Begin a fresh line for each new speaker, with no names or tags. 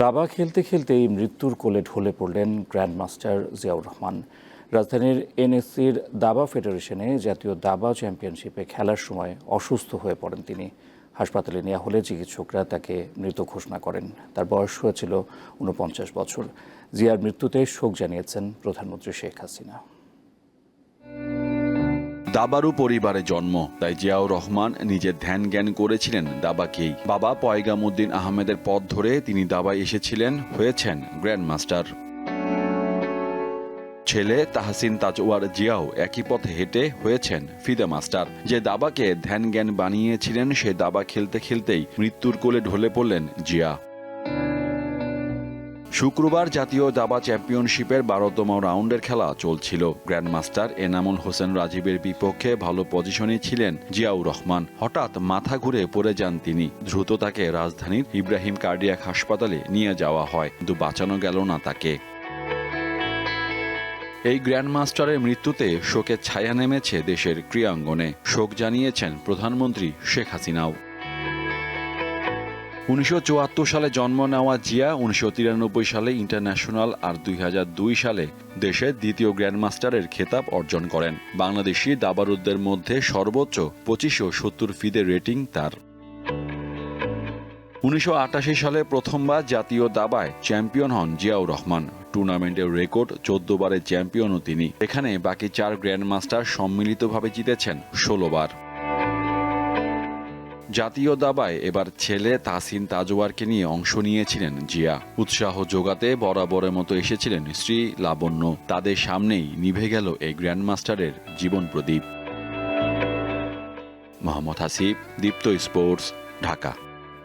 দাবা খেলতে খেলতেই মৃত্যুর কোলে ঢলে পড়লেন গ্র্যান্ডমাস্টার জিয়াউর রহমান। রাজধানীর এনএসসির দাবা ফেডারেশনে জাতীয় দাবা চ্যাম্পিয়নশিপে খেলার সময় অসুস্থ হয়ে পড়েন তিনি। হাসপাতালে নেওয়া হলে চিকিৎসকরা তাকে মৃত ঘোষণা করেন। তার বয়স হয়েছিল উনপঞ্চাশ বছর। জিয়ার মৃত্যুতে শোক জানিয়েছেন প্রধানমন্ত্রী শেখ হাসিনা।
দাবারু পরিবারে জন্ম। তাই জিয়াউর রহমান নিজের ধ্যান জ্ঞান করেছিলেন দাবাকেই। বাবা পয়গামুদ্দিন আহমেদের পথ ধরে তিনি দাবায় এসেছিলেন, হয়েছেন গ্র্যান্ডমাস্টার। ছেলে তাহসিন তাজওয়ার জিয়াও একই পথে হেঁটে হয়েছেন ফিদে মাস্টার। যে দাবাকে ধ্যান জ্ঞান বানিয়েছিলেন, সে দাবা খেলতে খেলতেই মৃত্যুর কোলে ঢলে পড়লেন জিয়া। শুক্রবার জাতীয় দাবা চ্যাম্পিয়নশিপের বারোতম রাউন্ডের খেলা চলছিল। গ্র্যান্ডমাস্টার এনামুল হোসেন রাজীবের বিপক্ষে ভালো পজিশনে ছিলেন জিয়াউর রহমান। হঠাৎ মাথা ঘুরে পড়ে যান তিনি। দ্রুত তাকে রাজধানীর ইব্রাহিম কার্ডিয়াক হাসপাতালে নিয়ে যাওয়া হয়। কিন্তু বাঁচানো গেল না তাকে। এই গ্র্যান্ডমাস্টারের মৃত্যুতে শোকের ছায়া নেমেছে দেশের ক্রীড়াঙ্গনে। শোক জানিয়েছেন প্রধানমন্ত্রী শেখ হাসিনাও। উনিশশো চুয়াত্তর সালে জন্ম নেওয়া জিয়া, উনিশশো তিরানব্বই সালে ইন্টারন্যাশনাল আর দুই হাজার দুই সালে দেশের দ্বিতীয় গ্র্যান্ডমাস্টারের খেতাব অর্জন করেন। বাংলাদেশি দাবারুদ্দের মধ্যে সর্বোচ্চ পঁচিশশো সত্তর ফিদে রেটিং তার। উনিশশো আটাশি সালে প্রথমবার জাতীয় দাবায় চ্যাম্পিয়ন হন জিয়াউর রহমান। টুর্নামেন্টের রেকর্ড চোদ্দ বারের চ্যাম্পিয়নও তিনি। এখানে বাকি চার গ্র্যান্ডমাস্টার সম্মিলিতভাবে জিতেছেন ষোলোবার। জাতীয় দাবায় এবার ছেলে তাসিন তাজওয়ারকে নিয়ে অংশ নিয়েছিলেন জিয়া। উৎসাহ জোগাতে বরাবরের মতো এসেছিলেন শ্রী লাবণ্য। তাদের সামনেই নিভে গেল এই গ্র্যান্ডমাস্টারের জীবন প্রদীপ। মোহাম্মদ হাসিফ দীপ্ত স্পোর্টস, ঢাকা।